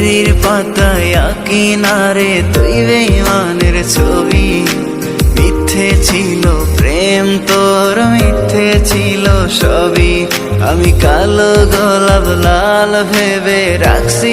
ডায়েরির পাতায় আঁকি তুই বেমানের ছবি মিথ্যে ছিল প্রেম তোর মিথ্যে ছিল সবই আমি কালো গোলাপ লাল ভেবে রাখছি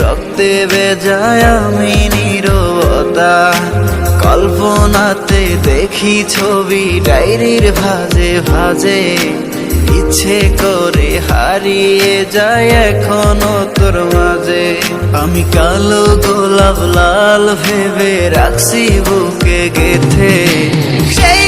রক্তে বেজায় আমি নীরবতা। কল্পনাতে দেখি ছবি, ডায়েরির ভাজে ভাজে। ইচ্ছে করে হারিয়ে যায় এখনও তোর মাঝে। আমি কালো গোলাপ লাল ভেবে রাখছি বুকে গেথে। সেই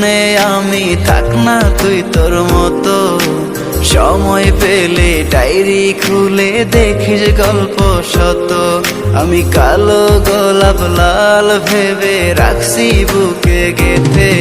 শুনে আমি থাক না তুই তোর মতো। সময় পেলে ডায়েরি খুলে দেখিস গল্প শত আমি কালো গোলাপ লাল ভেবে রাখছি বুকে গেথে।